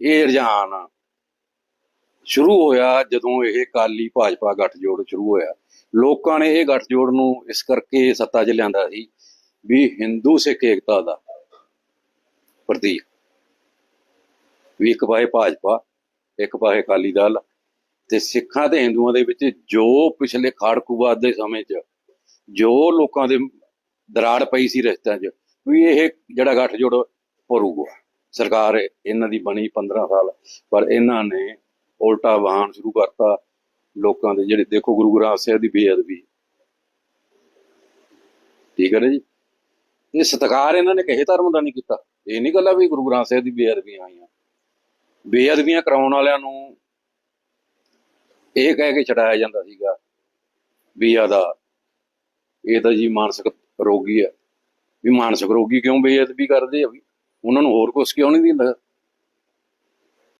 ਇਹ ਰੁਝਾਨ ਸ਼ੁਰੂ ਹੋਇਆ ਜਦੋਂ ਇਹ ਕਾਲੀ ਭਾਜਪਾ ਗੱਠਜੋੜ ਸ਼ੁਰੂ ਹੋਇਆ। ਲੋਕਾਂ ਨੇ ਇਹ ਗੱਠਜੋੜ ਨੂੰ ਇਸ ਕਰਕੇ ਸੱਤਾ 'ਚ ਲਿਆਂਦਾ ਸੀ ਵੀ ਹਿੰਦੂ ਸਿੱਖ ਏਕਤਾ ਦਾ ਪ੍ਰਤੀਕ। ਵੀ ਇੱਕ ਪਾਸੇ ਭਾਜਪਾ, ਇੱਕ ਪਾਸੇ ਅਕਾਲੀ ਦਲ ਤੇ ਸਿੱਖਾਂ ਤੇ ਹਿੰਦੂਆਂ ਦੇ ਵਿੱਚ ਜੋ ਪਿਛਲੇ ਖਾੜਕੂਵਾਦ ਦੇ ਸਮੇਂ 'ਚ ਜੋ ਲੋਕਾਂ ਦੇ ਦਰਾੜ ਪਈ ਸੀ ਰਿਸ਼ਤਿਆਂ 'ਚ ਵੀ ਇਹ ਜਿਹੜਾ ਗੱਠਜੋੜ ਭਰੂਗਾ। ਸਰਕਾਰ ਇਹਨਾਂ ਦੀ ਬਣੀ 15 ਸਾਲ, ਪਰ ਇਹਨਾਂ ਨੇ ਉਲਟਾ ਵਾਹਨ ਸ਼ੁਰੂ ਕਰਤਾ ਲੋਕਾਂ ਦੇ ਜਿਹੜੇ, ਦੇਖੋ ਗੁਰੂ ਗ੍ਰੰਥ ਸਾਹਿਬ ਦੀ ਬੇਅਦਬੀ। ਠੀਕ ਹੈ ਨਾ ਜੀ? ਇਹ ਸਤਿਕਾਰ ਇਹਨਾਂ ਨੇ ਕਿਸੇ ਧਰਮ ਦਾ ਨਹੀਂ ਕੀਤਾ। ਇਹ ਨਹੀਂ ਗੱਲਾਂ ਵੀ ਗੁਰੂ ਗ੍ਰੰਥ ਸਾਹਿਬ ਦੀ ਬੇਅਦਬੀਆਂ ਆਈਆਂ। ਬੇਅਦਬੀਆਂ ਕਰਾਉਣ ਵਾਲਿਆਂ ਨੂੰ ਇਹ ਕਹਿ ਕੇ ਛਡਾਇਆ ਜਾਂਦਾ ਸੀਗਾ ਵੀ ਆਦਾ ਇਹ ਤਾਂ ਜੀ ਮਾਨਸਿਕ ਰੋਗੀ ਹੈ ਵੀ ਮਾਨਸਿਕ ਰੋਗੀ ਕਿਉਂ ਬੇਅਦਬੀ ਕਰਦੇ ਆ ਵੀ? ਉਹਨਾਂ ਨੂੰ ਹੋਰ ਕੁਝ ਕਿਉਂ ਨਹੀਂ ਦਿੰਦਾ?